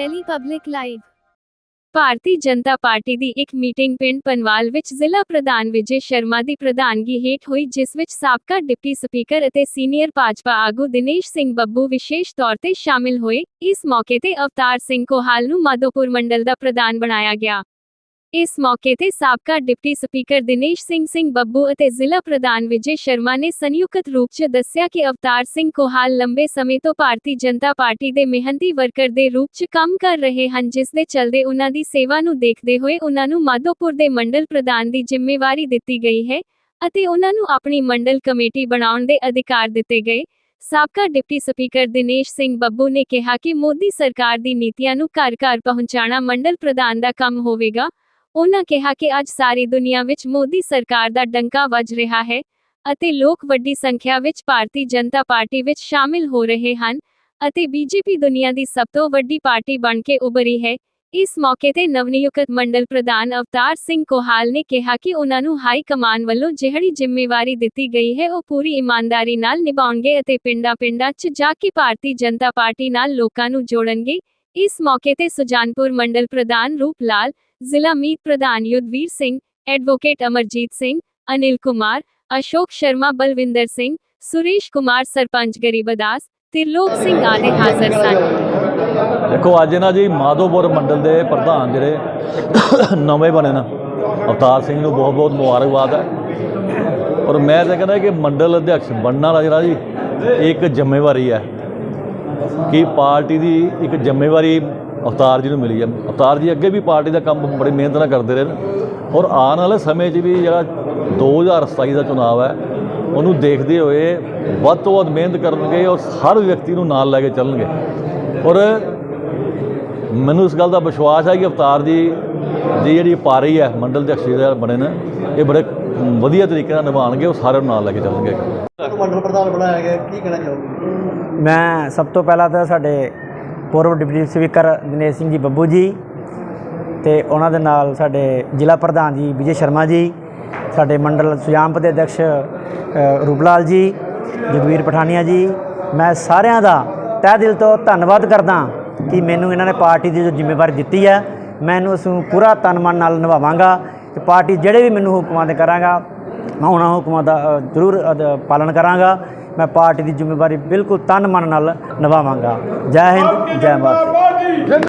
Delhi public live. Bharatiya Janata party ਦੀ ਇੱਕ meeting ਪਿੰਡ ਪਨਵਾਲ ਵਿੱਚ ਜ਼ਿਲ੍ਹਾ ਪ੍ਰਧਾਨ ਵਿਜੇ ਸ਼ਰਮਾ ਦੀ ਪ੍ਰਧਾਨਗੀ ਹੇਠ ਹੋਈ, ਜਿਸ ਵਿੱਚ ਸਾਬਕਾ ਡਿਪਟੀ ਸਪੀਕਰ ਅਤੇ ਸੀਨੀਅਰ ਭਾਜਪਾ ਆਗੂ ਦਿਨੇਸ਼ ਸਿੰਘ ਬੱਬੂ ਵਿਸ਼ੇਸ਼ ਤੌਰ ਤੇ ਸ਼ਾਮਿਲ ਹੋਏ। ਇਸ ਮੌਕੇ ਤੇ ਅਵਤਾਰ ਸਿੰਘ ਕੋਹਾਲ ਨੂੰ ਮਾਧੋਪੁਰ ਮੰਡਲ ਦਾ ਪ੍ਰਧਾਨ ਬਣਾਇਆ ਗਿਆ। ਇਸ ਮੌਕੇ ਤੇ ਸਾਬਕਾ ਡਿਪਟੀ ਸਪੀਕਰ ਦਿਨੇਸ਼ ਸਿੰਘ ਸਿੰਘ ਬੱਬੂ ਅਤੇ ਜ਼ਿਲ੍ਹਾ ਪ੍ਰਧਾਨ ਵਿਜੇ ਸ਼ਰਮਾ ਨੇ ਸੰਯੁਕਤ ਰੂਪ 'ਚ ਦੱਸਿਆ ਕਿ ਅਵਤਾਰ ਸਿੰਘ ਕੋਹਾਲ ਲੰਬੇ ਸਮੇਂ ਤੋਂ ਭਾਰਤੀ ਜਨਤਾ ਪਾਰਟੀ ਦੇ ਮਿਹਨਤੀ ਵਰਕਰ ਦੇ ਰੂਪ 'ਚ ਕੰਮ ਕਰ ਰਹੇ ਹਨ, ਜਿਸ ਦੇ ਚਲਦੇ ਉਹਨਾਂ ਦੀ ਸੇਵਾ ਨੂੰ ਦੇਖਦੇ ਹੋਏ ਉਹਨਾਂ ਨੂੰ ਮਾਧੋਪੁਰ ਦੇ ਮੰਡਲ ਪ੍ਰਧਾਨ ਦੀ ਜ਼ਿੰਮੇਵਾਰੀ ਦਿੱਤੀ ਗਈ ਹੈ ਅਤੇ ਉਹਨਾਂ ਨੂੰ ਆਪਣੀ ਮੰਡਲ ਕਮੇਟੀ ਬਣਾਉਣ ਦੇ ਅਧਿਕਾਰ ਦਿੱਤੇ ਗਏ। ਸਾਬਕਾ ਡਿਪਟੀ ਸਪੀਕਰ ਦਿਨੇਸ਼ ਸਿੰਘ ਬੱਬੂ ਨੇ ਕਿਹਾ ਕਿ ਮੋਦੀ ਸਰਕਾਰ ਦੀ ਨੀਤੀਆਂ ਨੂੰ ਘਰ-ਘਰ ਪਹੁੰਚਾਉਣਾ ਮੰਡਲ ਪ੍ਰਧਾਨ ਦਾ ਕੰਮ ਹੋਵੇਗਾ। ਉਹਨਾਂ ਕਿਹਾ ਕਿ ਅੱਜ ਸਾਰੀ ਦੁਨੀਆ ਵਿੱਚ ਮੋਦੀ ਸਰਕਾਰ ਦਾ ਡੰਕਾ ਵੱਜ ਰਿਹਾ ਹੈ ਅਤੇ ਲੋਕ ਵੱਡੀ ਸੰਖਿਆ ਵਿੱਚ ਭਾਰਤੀ ਜਨਤਾ ਪਾਰਟੀ ਵਿੱਚ ਸ਼ਾਮਿਲ ਹੋ ਰਹੇ ਹਨ ਅਤੇ ਬੀਜੇਪੀ ਦੁਨੀਆ ਦੀ ਸਭ ਤੋਂ ਵੱਡੀ ਪਾਰਟੀ ਬਣ ਕੇ ਉਭਰੀ ਹੈ। ਇਸ ਮੌਕੇ ਤੇ ਨਵਨਿਯੁਕਤ ਮੰਡਲ ਪ੍ਰਧਾਨ ਅਵਤਾਰ ਸਿੰਘ ਕੋਹਾਲ ਨੇ ਕਿਹਾ ਕਿ ਉਹਨਾਂ ਨੂੰ ਹਾਈ ਕਮਾਨ ਵੱਲੋਂ ਜਿਹੜੀ ਜ਼ਿੰਮੇਵਾਰੀ ਦਿੱਤੀ ਗਈ ਹੈ, ਉਹ ਪੂਰੀ ਇਮਾਨਦਾਰੀ ਨਾਲ ਨਿਭਾਉਣਗੇ ਅਤੇ ਪਿੰਡਾਂ-ਪਿੰਡਾਂ 'ਚ ਜਾ ਕੇ ਭਾਰਤੀ ਜਨਤਾ ਪਾਰਟੀ ਨਾਲ ਲੋਕਾਂ ਨੂੰ ਜੋੜਨਗੇ। ਇਸ ਮੌਕੇ ਤੇ ਸੁਜਾਨਪੁਰ ਮੰਡਲ ਪ੍ਰਧਾਨ ਰੂਪ ਲਾਲ, ਜ਼ਿਲ੍ਹਾ ਮੀਤ ਪ੍ਰਧਾਨ ਯੁੱਧਵੀਰ ਸਿੰਘ, ਐਡਵੋਕੇਟ ਅਮਰਜੀਤ ਸਿੰਘ, ਅਨਿਲ ਕੁਮਾਰ, ਅਸ਼ੋਕ ਸ਼ਰਮਾ, ਬਲਵਿੰਦਰ ਸਿੰਘ ਕੁਮਾਰ, ਸਰਪੰਚ ਗਰੀਬਦਾਸ ਤਿਰਲੋਕ ਸਿੰਘ ਆਦਿ ਹਾਜ਼ਰ ਸਨ। ਦੇਖੋ, ਅੱਜ ਨਾ ਜੀ ਮਾਧੋਪੁਰ ਮੰਡਲ ਦੇ ਪ੍ਰਧਾਨ ਜਿਹੜੇ ਨਵੇਂ ਬਣੇ ਨੇ, ਅਵਤਾਰ ਸਿੰਘ ਨੂੰ ਬਹੁਤ ਬਹੁਤ ਮੁਬਾਰਕਬਾਦ ਹੈ। ਔਰ ਮੈਂ ਤਾਂ ਕਹਿੰਦਾ ਕਿ ਮੰਡਲ ਅਧਿਕਸ਼ ਬਣਨਾ ਦਾ ਜਿਹੜਾ ਜੀ ਇੱਕ ਜ਼ਿੰਮੇਵਾਰੀ ਹੈ। ਕਿ ਪਾਰਟੀ ਦੀ ਇੱਕ ਜ਼ਿੰਮੇਵਾਰੀ ਅਵਤਾਰ ਜੀ ਨੂੰ ਮਿਲੀ ਹੈ। ਅਵਤਾਰ ਜੀ ਅੱਗੇ ਵੀ ਪਾਰਟੀ ਦਾ ਕੰਮ ਬੜੀ ਮਿਹਨਤ ਨਾਲ ਕਰਦੇ ਰਹੇ ਨੇ। ਔਰ ਆਉਣ ਵਾਲੇ ਸਮੇਂ 'ਚ ਵੀ ਜਿਹੜਾ 2027 ਦਾ ਚੁਣਾਵ ਹੈ, ਉਹਨੂੰ ਦੇਖਦੇ ਹੋਏ ਵੱਧ ਤੋਂ ਵੱਧ ਮਿਹਨਤ ਕਰਨਗੇ ਔਰ ਹਰ ਵਿਅਕਤੀ ਨੂੰ ਨਾਲ ਲੈ ਕੇ ਚੱਲਣਗੇ। ਔਰ ਮੈਨੂੰ ਇਸ ਗੱਲ ਦਾ ਵਿਸ਼ਵਾਸ ਹੈ ਕਿ ਅਵਤਾਰ ਜੀ ਦੀ ਜਿਹੜੀ ਪਾਰੀ ਹੈ, ਮੰਡਲ ਦੇ ਅਕਸ਼ਰ ਬਣੇ ਨੇ, ਇਹ ਬੜੇ ਵਧੀਆ ਤਰੀਕੇ ਨਾਲ ਨਿਭਾਉਣਗੇ ਉਹ ਸਾਰਿਆਂ ਨੂੰ ਨਾਲ ਲੈ ਕੇ ਚੱਲਣਗੇ। ਮੰਡਲ ਪ੍ਰਧਾਨ ਬਣਾਇਆ ਗਿਆ ਕੀ ਕਹਿਣਾ ਚਾਹੋਗੇ? ਮੈਂ ਸਭ ਤੋਂ ਪਹਿਲਾਂ ਤਾਂ ਸਾਡੇ ਪੂਰਵ ਡਿਪਟੀ ਸਪੀਕਰ ਦਿਨੇਸ਼ ਸਿੰਘ ਜੀ ਬੱਬੂ ਜੀ ਤੇ ਉਹਨਾਂ ਦੇ ਨਾਲ ਸਾਡੇ ਜ਼ਿਲ੍ਹਾ ਪ੍ਰਧਾਨ ਜੀ ਵਿਜੇ ਸ਼ਰਮਾ ਜੀ ਸਾਡੇ ਮੰਡਲ ਸੁਜਾਨਪ ਦੇ ਅਧਿਕਸ਼ ਰੂਪਲਾਲ ਜੀ ਜਗਵੀਰ ਪਠਾਨੀਆ ਜੀ। ਮੈਂ ਸਾਰਿਆਂ ਦਾ ਤਹਿ ਦਿਲ ਤੋਂ ਧੰਨਵਾਦ ਕਰਦਾ ਕਿ ਮੈਨੂੰ ਇਹਨਾਂ ਨੇ ਪਾਰਟੀ ਦੀ ਜੋ ਜ਼ਿੰਮੇਵਾਰੀ ਦਿੱਤੀ ਹੈ ਮੈਂ ਇਹਨੂੰ ਉਸ ਨੂੰ ਪੂਰਾ ਤਨ ਮਨ ਨਾਲ ਨਿਭਾਵਾਂਗਾ। ਤੇ ਪਾਰਟੀ ਜਿਹੜੇ ਵੀ ਮੈਨੂੰ ਹੁਕਮਾਂ ਦੇ ਕਰਾਂਗਾ, ਮੈਂ ਉਹਨਾਂ ਹੁਕਮਾਂ ਦਾ ਜ਼ਰੂਰ ਪਾਲਣ ਕਰਾਂਗਾ। ਮੈਂ ਪਾਰਟੀ ਦੀ ਜ਼ਿੰਮੇਵਾਰੀ ਬਿਲਕੁਲ ਤਨ ਮਨ ਨਾਲ ਨਿਭਾਵਾਂਗਾ। ਜੈ ਹਿੰਦ, ਜੈ ਭਾਰਤ।